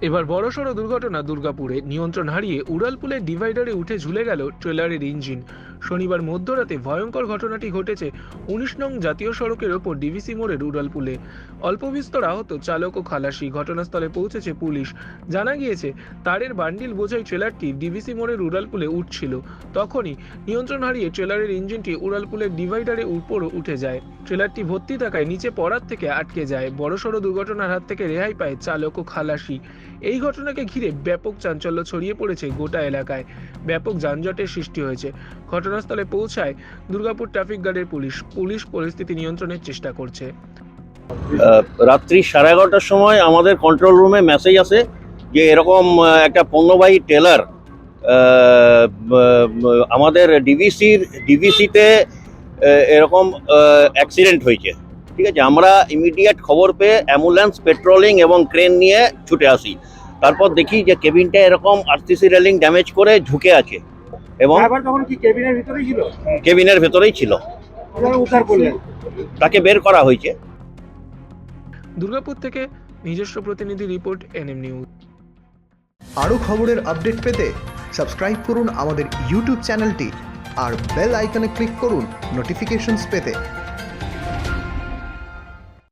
এবার বড়সড় দুর্ঘটনা দুর্গাপুরে। নিয়ন্ত্রণ হারিয়ে উড়ালপুলের ডিভাইডারে উঠে ঝুলে গেল ট্রেলারের ইঞ্জিন। শনিবার মধ্যরাতে ভয়ঙ্কর ঘটনাটি ঘটেছে উনিশ নং জাতীয় সড়কের ওপর ডিভিসি মোড়ের উড়ালপুলে অল্প বিস্তর আহত চালক ও খালাসি ঘটনাস্থলে পৌঁছেছে পুলিশ। জানা গিয়েছে, তারের বান্ডিল বোঝাই ট্রেলারটি ডিভিসি মোড়ের উড়ালপুলে উঠছিল। তখনই নিয়ন্ত্রণ হারিয়ে ট্রেলারের ইঞ্জিনটি উড়ালপুলের ডিভাইডারে উপরও উঠে যায়। ট্রেলারটি ভর্তি থাকায় নিচে পড়ার থেকে আটকে যায়। বড়সড় দুর্ঘটনার হাত থেকে রেহাই পায় চালক ও খালাসি। এই ঘটনাকে ঘিরে ব্যাপক চাঞ্চল্য ছড়িয়ে পড়েছে গোটা এলাকায়। ব্যাপক যানজটের সৃষ্টি হয়েছে। ঘটনাস্থলে পৌঁছায় দুর্গাপুর ট্রাফিক গার্ডের পুলিশ। পুলিশ পরিস্থিতি নিয়ন্ত্রণের চেষ্টা করছে। রাত্রি সাড়ে এগারোটার সময় আমাদের কন্ট্রোল রুমে মেসেজ আসে যে এরকম একটা পণ্যবাহী টেলার আমাদের ডিভিসির ডিভিসিতে এরকম অ্যাক্সিডেন্ট হয়েছে। ঠিক আছে? আমরা ইমিডিয়েট খবর পেয়ে অ্যাম্বুলেন্স পেট্রোলিং এবং ক্রেন নিয়ে ছুটে আসি। তারপর দেখি যে কেবিনটা এরকম আরসিসি রেলিং ড্যামেজ করে ঝুঁকে আছে। এবং তখন কি কেবিনের ভিতরেই ছিল? কেবিনের ভেতরেই ছিল। উদ্ধার করলেন। তাকে বের করা হয়েছে। দুর্গাপুর থেকে নিজস্ব প্রতিনিধি রিপোর্ট এনএম নিউজ। আরও খবরের আপডেট পেতে সাবস্ক্রাইব করুন আমাদের ইউটিউব চ্যানেলটি আর বেল আইকনে ক্লিক করুন নোটিফিকেশনস পেতে।